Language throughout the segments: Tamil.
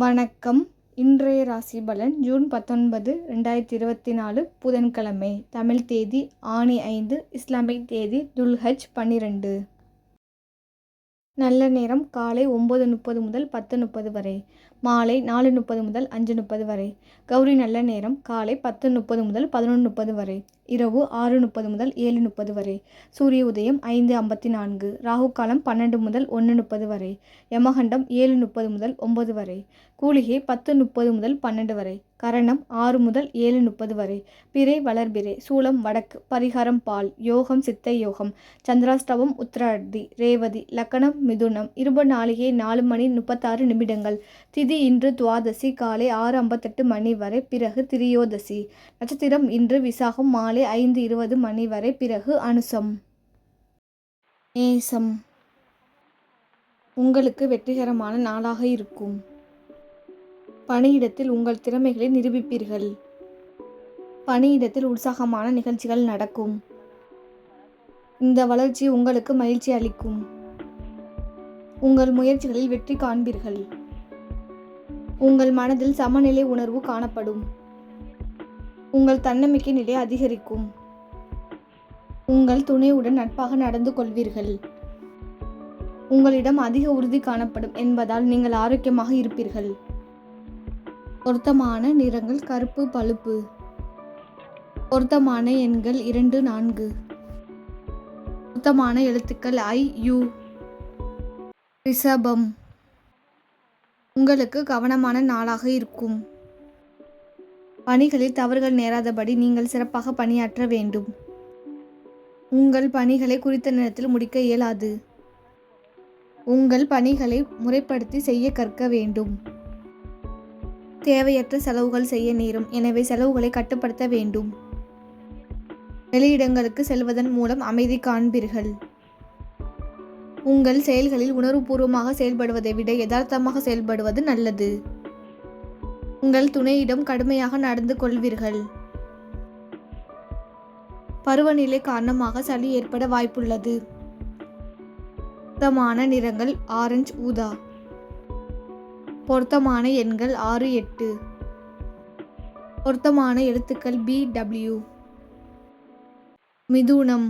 வணக்கம். இன்றைய ராசி பலன் ஜூன் பத்தொன்பது ரெண்டாயிரத்தி இருபத்தி நாலு புதன்கிழமை. தமிழ் தேதி ஆணி ஐந்து இஸ்லாமிக் தேதி துல்ஹஜ் பன்னிரெண்டு. நல்ல நேரம் காலை ஒம்பது முப்பது முதல் பத்து முப்பது வரை. மாலை நாலு முப்பது முதல் அஞ்சு முப்பது வரை. கௌரி நல்ல நேரம் காலை பத்து முப்பது முதல் பதினொன்று முப்பது வரை. இரவு ஆறு முப்பது முதல் ஏழு முப்பது வரை. சூரிய உதயம் ஐந்து ஐம்பத்தி நான்கு. ராகு காலம் பன்னெண்டு முதல் ஒன்று முப்பது வரை. யமகண்டம் ஏழு முப்பது முதல் ஒன்பது வரை. கூலிகை பத்து முப்பது முதல் பன்னெண்டு வரை. கரணம் ஆறு முதல் ஏழு முப்பது வரை. பிறை வளர்பிறை சூலம் வடக்கு பரிகாரம் பால் யோகம் சித்த யோகம் சந்திராஷ்டவம் உத்திராடி ரேவதி லக்கணம் மிதுனம் இருப நாளிகை நாலு மணி முப்பத்தாறு நிமிடங்கள் திதி இன்று துவாதசி காலை ஆறு ஐம்பத்தெட்டு மணி வரை பிறகு திரியோதசி. நட்சத்திரம் இன்று விசாகம் மாலை ஐந்து இருபது மணி வரை பிறகு அனுசம். நேசம். உங்களுக்கு வெற்றிகரமான நாளாக இருக்கும். பணியிடத்தில் உங்கள் திறமைகளை நிரூபிப்பீர்கள். பணியிடத்தில் உற்சாகமான நிகழ்ச்சிகள் நடக்கும். இந்த வளர்ச்சி உங்களுக்கு மகிழ்ச்சி அளிக்கும். உங்கள் முயற்சிகளில் வெற்றி காண்பீர்கள். உங்கள் மனதில் சமநிலை உணர்வு காணப்படும். உங்கள் தன்னம்பிக்கை நிலை அதிகரிக்கும். உங்கள் துணையுடன் நட்பாக நடந்து கொள்வீர்கள். உங்களிடம் அதிக உறுதி காணப்படும் என்பதால் நீங்கள் ஆரோக்கியமாக இருப்பீர்கள். பொருத்தமான நிறங்கள் கருப்பு பழுப்பு. பொருத்தமான எண்கள் இரண்டு நான்கு. பொருத்தமான எழுத்துக்கள் ஐ யு. ரிஷபம். உங்களுக்கு கவனமான நாளாக இருக்கும். பணிகளில் தவறுகள் நேராதபடி நீங்கள் சிறப்பாக பணியாற்ற வேண்டும். உங்கள் பணிகளை குறித்த நேரத்தில் முடிக்க இயலாது. உங்கள் பணிகளை முறைப்படுத்தி செய்ய கற்க வேண்டும். தேவையற்ற செலவுகள் செய்ய நேரும். எனவே செலவுகளை கட்டுப்படுத்த வேண்டும். வெளியிடங்களுக்கு செல்வதன் மூலம் அமைதி காண்பீர்கள். உங்கள் செயல்களில் உணர்வுபூர்வமாக செயல்படுவதை விட யதார்த்தமாக செயல்படுவது நல்லது. உங்கள் துணையிடம் கடுமையாக நடந்து கொள்வீர்கள். பருவநிலை காரணமாக சளி ஏற்பட வாய்ப்புள்ளது. பொருத்தமான நிறங்கள் ஆரஞ்சு ஊதா. பொருத்தமான எண்கள் ஆறு எட்டு. பொருத்தமான எழுத்துக்கள் பி டபிள்யூ மிதுனம்.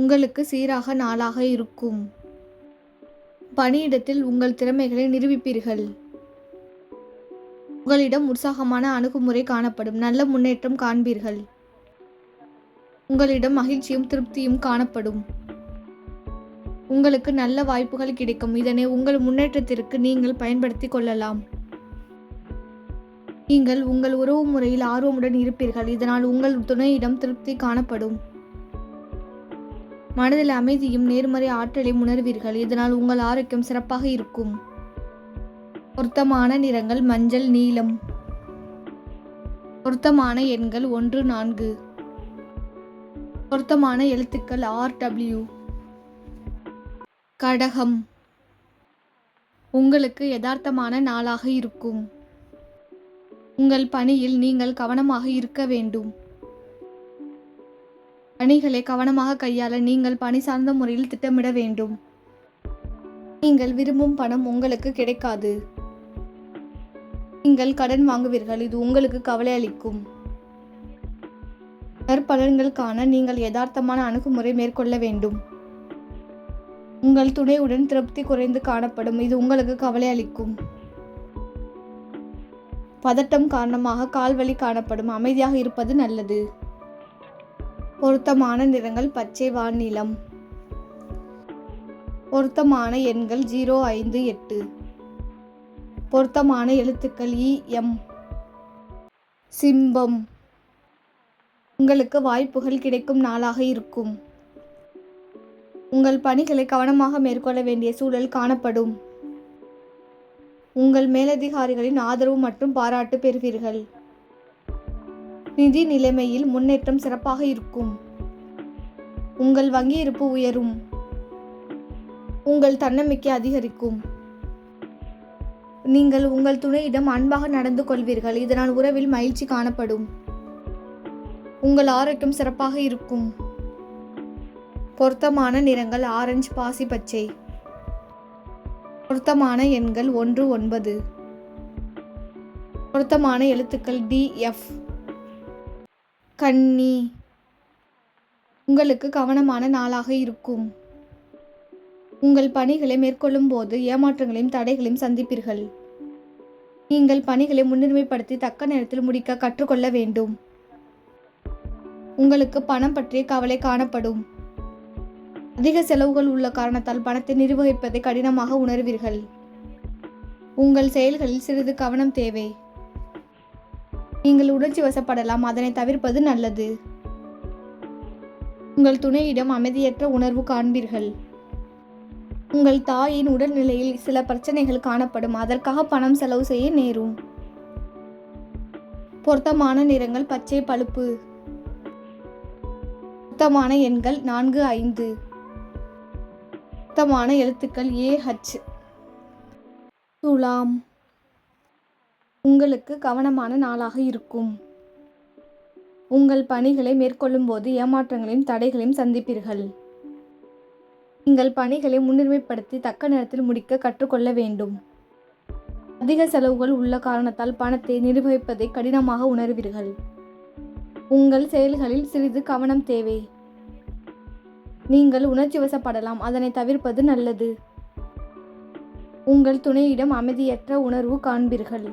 உங்களுக்கு சீராக நாளாக இருக்கும். பணியிடத்தில் உங்கள் திறமைகளை நிரூபிப்பீர்கள். உங்களிடம் உற்சாகமான அணுகுமுறை காணப்படும். நல்ல முன்னேற்றம் காண்பீர்கள். உங்களிடம் மகிழ்ச்சியும் திருப்தியும் காணப்படும். உங்களுக்கு நல்ல வாய்ப்புகள் கிடைக்கும். இதனை உங்கள் முன்னேற்றத்திற்கு நீங்கள் பயன்படுத்திக் கொள்ளலாம். நீங்கள் உங்கள் உறவு முறையில் ஆர்வமுடன் இருப்பீர்கள். இதனால் உங்கள் துணையிடம் திருப்தி காணப்படும். மனதில் அமைதியும் நேர்மறை ஆற்றலையும் உணர்வீர்கள். இதனால் உங்கள் ஆரோக்கியம் சிறப்பாக இருக்கும். பொருத்தமான நிறங்கள் மஞ்சள் நீலம். பொருத்தமான எண்கள் ஒன்று நான்கு. பொருத்தமான எழுத்துக்கள் ஆர் டபிள்யூ கடகம். உங்களுக்கு யதார்த்தமான நாளாக இருக்கும். உங்கள் பணியில் நீங்கள் கவனமாக இருக்க வேண்டும். பணிகளை கவனமாக கையாள நீங்கள் பணி சார்ந்த முறையில் திட்டமிட வேண்டும். நீங்கள் விரும்பும் பணம் உங்களுக்கு கிடைக்காது. நீங்கள் கடன் வாங்குவீர்கள் இது உங்களுக்கு கவலை அளிக்கும். நற்பலன்களுக்கான நீங்கள் யதார்த்தமான அணுகுமுறை மேற்கொள்ள வேண்டும். உங்கள் துணையுடன் திருப்தி குறைந்து காணப்படும் இது உங்களுக்கு கவலை அளிக்கும். பதட்டம் காரணமாக கால்வலி காணப்படும் அமைதியாக இருப்பது நல்லது. பொருத்தமான நிறங்கள் பச்சை வானிலம் பொருத்தமான எண்கள் ஜீரோ ஐந்து எட்டு. பொருத்தமான எழுத்துக்கள் இ எம். சிம்பம். உங்களுக்கு வாய்ப்புகள் கிடைக்கும் நாளாக இருக்கும். உங்கள் பணிகளை கவனமாக மேற்கொள்ள வேண்டிய சூழல் காணப்படும். உங்கள் மேலதிகாரிகளின் ஆதரவு மற்றும் பாராட்டு பெறுவீர்கள். நிதி நிலைமையில் முன்னேற்றம் சிறப்பாக இருக்கும். உங்கள் வங்கி இருப்பு உயரும். உங்கள் தன்னம்பிக்கை அதிகரிக்கும். நீங்கள் உங்கள் துணையிடம் அன்பாக நடந்து கொள்வீர்கள். இதனால் உறவில் மகிழ்ச்சி காணப்படும். உங்கள் ஆரோக்கியம் சிறப்பாக இருக்கும். பொருத்தமான நிறங்கள் ஆரஞ்சு பாசி பச்சை. பொருத்தமான எண்கள் ஒன்று ஒன்பது. பொருத்தமான எழுத்துக்கள் டி எஃப் கன்னி உங்களுக்கு கவனமான நாளாக இருக்கும். உங்கள் பணிகளை மேற்கொள்ளும் போது ஏமாற்றங்களையும் தடைகளையும் சந்திப்பீர்கள். நீங்கள் பணிகளை முன்னுரிமைப்படுத்தி தக்க நேரத்தில் முடிக்க கற்றுக்கொள்ள வேண்டும். உங்களுக்கு பணம் பற்றிய கவலை காணப்படும். அதிக செலவுகள் உள்ள காரணத்தால் பணத்தை நிர்வகிப்பதை கடினமாக உணர்வீர்கள். உங்கள் செயல்களில் சிறிது கவனம் தேவை. நீங்கள் உணர்ச்சி வசப்படலாம். அதனை தவிர்ப்பது நல்லது. உங்கள் துணையிடம் அமைதியற்ற உணர்வு காண்பீர்கள். உங்கள் தாயின் உடல்நிலையில் சில பிரச்சனைகள் காணப்படும். அதற்காக பணம் செலவு செய்ய நேரும். பொருத்தமான நிறங்கள் பச்சை பழுப்பு. பொருத்தமான எண்கள் நான்கு ஐந்து. பொருத்தமான எழுத்துக்கள் ஏ ஹச். துலாம். உங்களுக்கு கவனமான நாளாக இருக்கும். உங்கள் பணிகளை மேற்கொள்ளும்போது ஏமாற்றங்களையும் தடைகளையும் சந்திப்பீர்கள். நீங்கள் பணிகளை முன்னுரிமைப்படுத்தி தக்க நேரத்தில் முடிக்க கற்றுக்கொள்ள வேண்டும். அதிக செலவுகள் உள்ள காரணத்தால் பணத்தை நிர்வகிப்பதை கடினமாக உணர்வீர்கள். உங்கள் செயல்களில் சிறிது கவனம் தேவை. நீங்கள் உணர்ச்சி வசப்படலாம் அதனை தவிர்ப்பது நல்லது. உங்கள் துணையிடம் அமைதியற்ற உணர்வு காண்பீர்கள்.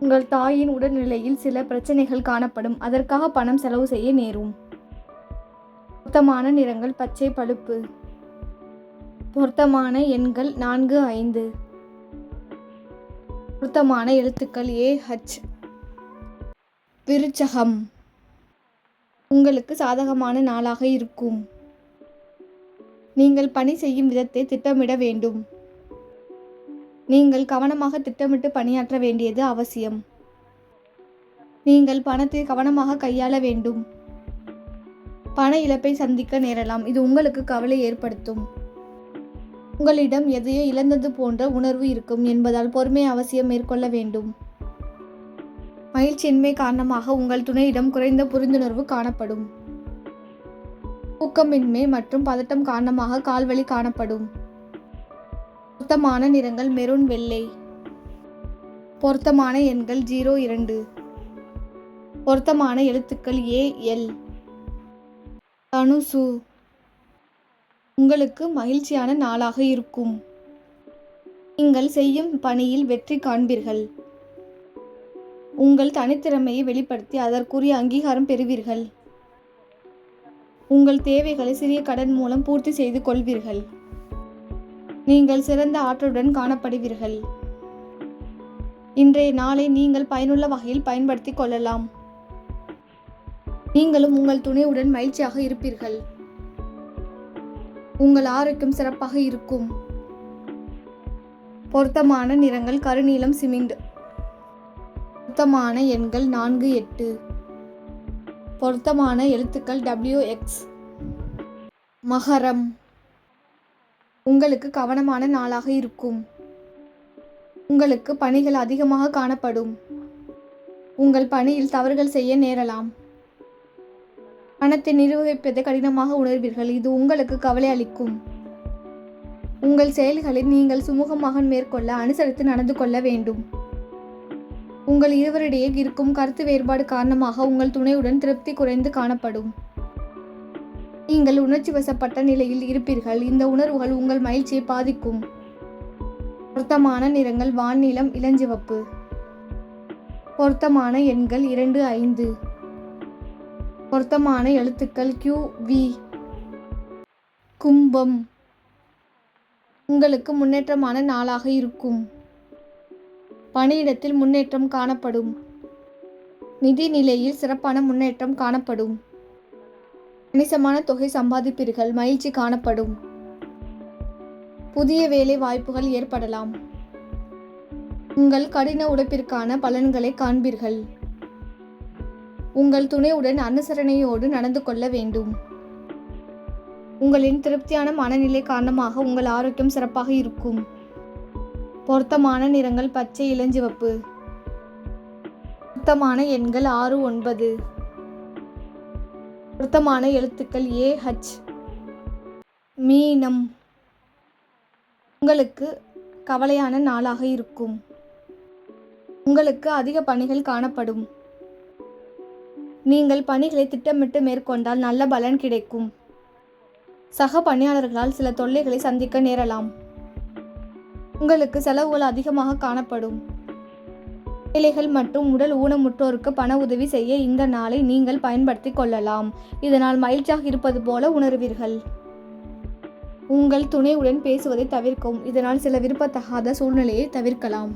உங்கள் தாயின் உடல்நிலையில் சில பிரச்சனைகள் காணப்படும். அதற்காக பணம் செலவு செய்ய நேரும். பொருத்தமான நிறங்கள் பச்சை பழுப்பு. பொருத்தமான எண்கள் நான்கு ஐந்து. பொருத்தமான எழுத்துக்கள் ஏ ஹச். விருச்சகம். உங்களுக்கு சாதகமான நாளாக இருக்கும். நீங்கள் பணி செய்யும் விதத்தை திட்டமிட வேண்டும். நீங்கள் கவனமாக திட்டமிட்டு பணியாற்ற வேண்டியது அவசியம். நீங்கள் பணத்தை கவனமாக கையாள வேண்டும். பண இழப்பை சந்திக்க நேரலாம். இது உங்களுக்கு கவலை ஏற்படுத்தும். உங்களிடம் எதையோ இழந்தது போன்ற உணர்வு இருக்கும் என்பதால் பொறுமை அவசியம் மேற்கொள்ள வேண்டும். மகிழ்ச்சியின்மை காரணமாக உங்கள் துணையிடம் குறைந்த புரிந்துணர்வு காணப்படும். ஊக்கமின்மை மற்றும் பதட்டம் காரணமாக கால்வழி காணப்படும். பொருத்தமான நிறங்கள் மெரூன் வெள்ளை. பொருத்தமான எண்கள் ஜீரோ இரண்டு. பொருத்தமான எழுத்துக்கள் ஏ எல். தனுசு. உங்களுக்கு மகிழ்ச்சியான நாளாக இருக்கும். நீங்கள் செய்யும் பணியில் வெற்றி காண்பீர்கள். உங்கள் தனித்திறமையை வெளிப்படுத்தி அதற்குரிய அங்கீகாரம் பெறுவீர்கள். உங்கள் தேவைகளை சிறிய கடன் மூலம் பூர்த்தி செய்து கொள்வீர்கள். நீங்கள் சிறந்த ஆற்றலுடன் காணப்படுவீர்கள். இன்றைய நாளை நீங்கள் பயனுள்ள வகையில் பயன்படுத்திக் கொள்ளலாம். நீங்களும் உங்கள் துணையுடன் மகிழ்ச்சியாக இருப்பீர்கள். உங்கள் ஆரோக்கியம் சிறப்பாக இருக்கும். பொருத்தமான நிறங்கள் கருநீலம் சிமெண்ட். பொருத்தமான எண்கள் நான்கு எட்டு. பொருத்தமான எழுத்துக்கள் டபிள்யூ எக்ஸ் மகரம். உங்களுக்கு கவனமான நாளாக இருக்கும். உங்களுக்கு பணிகள் அதிகமாக காணப்படும். உங்கள் பணியில் தவறுகள் செய்ய நேரலாம். பணத்தை நிர்வகிப்பதை கடினமாக உணர்வீர்கள். இது உங்களுக்கு கவலை அளிக்கும். உங்கள் செயல்களை நீங்கள் சுமூகமாக மேற்கொள்ள அனுசரித்து நடந்து கொள்ள வேண்டும். உங்கள் இருவரிடையே இருக்கும் கருத்து வேறுபாடு காரணமாக உங்கள் துணையுடன் திருப்தி குறைந்து காணப்படும். நீங்கள் உணர்ச்சி வசப்பட்ட நிலையில் இருப்பீர்கள். இந்த உணர்வுகள் உங்கள் மகிழ்ச்சியை பாதிக்கும். பொருத்தமான நிறங்கள் வான்நிலம் இளஞ்சிவப்பு. பொருத்தமான எண்கள் இரண்டு ஐந்து. பொருத்தமான எழுத்துக்கள் கியூ வி கும்பம். உங்களுக்கு முன்னேற்றமான நாளாக இருக்கும். பணியிடத்தில் முன்னேற்றம் காணப்படும். நிதி நிலையில் சிறப்பான முன்னேற்றம் காணப்படும். கணிசமான தொகை சம்பாதிப்பீர்கள். மகிழ்ச்சி காணப்படும். புதிய வேலை வாய்ப்புகள் ஏற்படலாம். உங்கள் கடின உழைப்பிற்கான பலன்களை காண்பீர்கள். உங்கள் துணையுடன் அனுசரணையோடு நடந்து கொள்ள வேண்டும். உங்களின் திருப்தியான மனநிலை காரணமாக உங்கள் ஆரோக்கியம் சிறப்பாக இருக்கும். பொருத்தமான நிறங்கள் பச்சை இளஞ்சிவப்பு. பொருத்தமான எண்கள் ஆறு ஒன்பது. பொருத்தமான எழுத்துக்கள் ஏ ஹச். மீனம். உங்களுக்கு கவலையான நாளாக இருக்கும். உங்களுக்கு அதிக பணிகள் காணப்படும். நீங்கள் பணிகளை திட்டமிட்டு மேற்கொண்டால் நல்ல பலன் கிடைக்கும். சக பணியாளர்களால் சில தொல்லைகளை சந்திக்க நேரலாம். உங்களுக்கு செலவுகள் அதிகமாக காணப்படும். ஏழைகள் மற்றும் உடல் ஊனமுற்றோருக்கு பண உதவி செய்ய இந்த நாளை நீங்கள் பயன்படுத்திக் கொள்ளலாம். இதனால் மகிழ்ச்சியாக இருப்பது போல உணர்வீர்கள். உங்கள் துணையுடன் பேசுவதை தவிர்க்கவும். இதனால் சில விருப்பத்தகாத சூழ்நிலையை தவிர்க்கலாம்.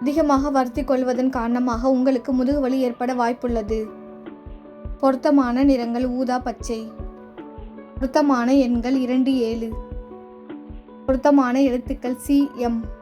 அதிகமாக வருத்தி கொள்வதன் காரணமாக உங்களுக்கு முதுகுவலி ஏற்பட வாய்ப்புள்ளது. பொருத்தமான நிறங்கள் ஊதா பச்சை. பொருத்தமான எண்கள் இரண்டு ஏழு. பொருத்தமான எழுத்துக்கள் சி எம்.